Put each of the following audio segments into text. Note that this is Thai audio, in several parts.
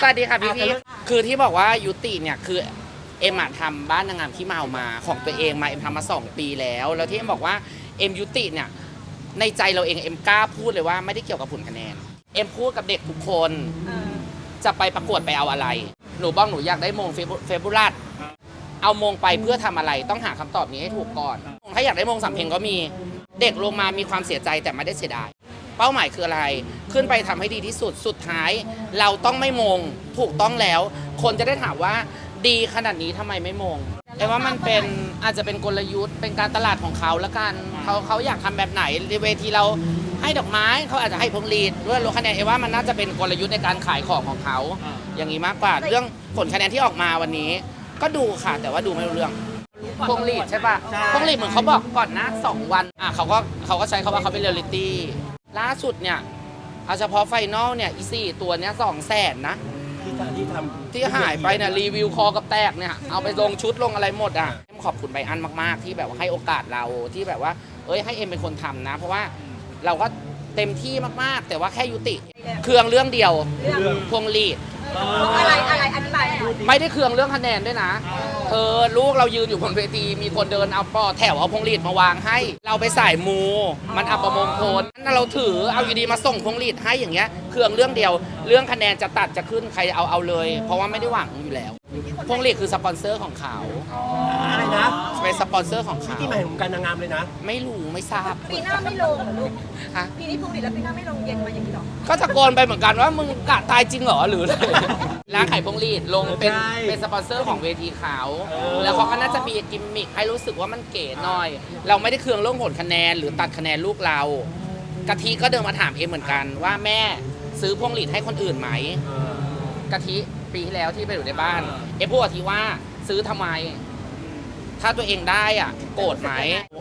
สวัสดีค่ะพี่พี่คือที่บอกว่ายุติเนี่ยคือเอ็มอะทำบ้านนางงามที่เมามาของตัวเองมาเอ็มทำมาสองปีแล้ว แล้วที่เอ็มบอกว่าเอ็มยุติเนี่ยในใจเราเองเอ็มกล้าพูดเลยว่าไม่ได้เกี่ยวกับผลคะแนนเอ็มพูดกับเด็กทุกคนจะไปประกวดไปเอาอะไร หนูบ้องหนูอยากได้มงเฟเบเฟบุรัสเอามงไปเพื่อทำอะไรต้องหาคำตอบนี้ให้ถูกก่อน ถ้าอยากได้มงสำเพ็งก็มีเด็กลงมามีความเสียใจแต่ไม่ได้เสียดาย เป้าหมายคืออะไร ขึ้นไปทำให้ดีที่สุดสุดท้าย เราต้องไม่มงถูกต้องแล้ว คนจะได้ถามว่าดีขนาดนี้ทำไมไม่มงแต่ว่ามันเป็นอาจจะเป็นกลยุทธ์เป็นการตลาดของเขาละกันเขาเขาอยากทำแบบไหนในเวทีเราให้ดอกไม้เขาอาจจะให้พวงหรีดด้วยลดคะแนนเอว่ามันน่าจะเป็นกลยุทธ์ในการขายของของเขา อย่างนี้มากกว่าเรื่องผลคะแนนที่ออกมาวันนี้ ก็ดูค่ะแต่ว่าดูไม่รู้เรื่องพวงหลีดใช่ปะพวงหลีดเหมือนเขาบอกก่อนนะสองวันอะเขาก็เขาก็ใช้คาว่าเขาเป็นเรียลลิตี้ ล่าสุดเนี่ยเอาเฉพาะไฟนอลเนี่ยอีสี่ตัวเนี้ยสองแสนนะ ที่ทำที่ทำที่หายไปเนี่ยรีวิวคอกับแตกเนี่ย เอาไปลงชุดลงอะไรหมดอะขอบคุณไบอันมากๆ ที่แบบว่าให้โอกาสเราที่แบบว่า เอ้ยให้เอ็มเป็นคนทำนะ เพราะว่าเราก็เต็มที่มากๆ แต่ว่าแค่ยุติ เครื่องเรื่องเดียวเรื่องพวงหลีดอะไรอะไรอธิบายหน่อย ไม่ได้เครื่องเรื่องคะแนนด้วยนะ เธอลูกเรายืนอยู่บนเวทีมีคนเดินเอาปอแถวเอาพวงหลีดมาวางให้ เราไปสายมู มันอัปมงคลนั่นเราถือเอาอยู่ดีมาส่งพวงหลีดให้อย่างเงี้ยเครื่องเรื่องเดียว เรื่องคะแนนจะตัดจะขึ้นใครเอาเอาเลย เพราะว่าไม่ได้หวังอยู่แล้วพวงหลีดคือสปอนเซอร์ของเขาอะไรนะเป็นสปอนเซอร์ของเขาที่หมายถึงการนางงามเลยนะ ไม่รู้ไม่ทราบปีหน้าไม่ลงเหรอลูกฮะปีนี้พรุ่งนี้แล้วปีหน้าไม่ลงเย็นมาอย่างนี้หรอ ก็ตะโกนไปเหมือนกันว่ามึงกะตายจริงเหรอหรืออะไรร้านขายพวงหลีดลงเป็นใช่ เป็นสปอนเซอร์ของเวทีเขาเออแล้วเขาก็น่าจะมีกิมมิคให้รู้สึกว่ามันเก๋หน่อย เราไม่ได้เคืองเรื่องผลคะแนนหรือตัดคะแนนลูกเรากะทิก็เดินมาถามเอ็มเหมือนกัน ว่าแม่ซื้อพวงหลีดให้คนอื่นไหมเออกะทิปีที่แล้วที่ไปอยู่ในบ้าน เอ็มพูดกะทิว่าซื้อทำไม ถ้าตัวเองได้อะ โกรธไหม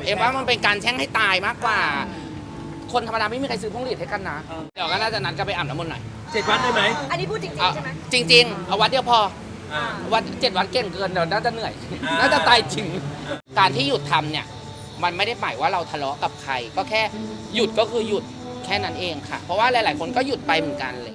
เอ็มว่ามันเป็นการแช่งให้ตายมากกว่า คนธรรมดาไม่มีใครซื้อพวงหลีดให้กันนะเดี๋ยวก็น่าจะนัดกันไปอาบน้ำมนต์หน่อยเจ็ดวัดได้ไหมอันนี้พูดจริงเอาๆใช่ไหมจริง ๆ เอาวัดเดียวพอ อ่า วัดเจ็ดวัดเก่งเกินเดี๋ยวน่าจะเหนื่อย อ่า น่าจะตายจริง การที่หยุดทำเนี่ย มันไม่ได้หมายว่าเราทะเลาะกับใคร ก็แค่หยุดก็คือหยุดแค่นั้นเองค่ะ เพราะว่าหลาย ๆ คนก็หยุดไปเหมือนกันเลย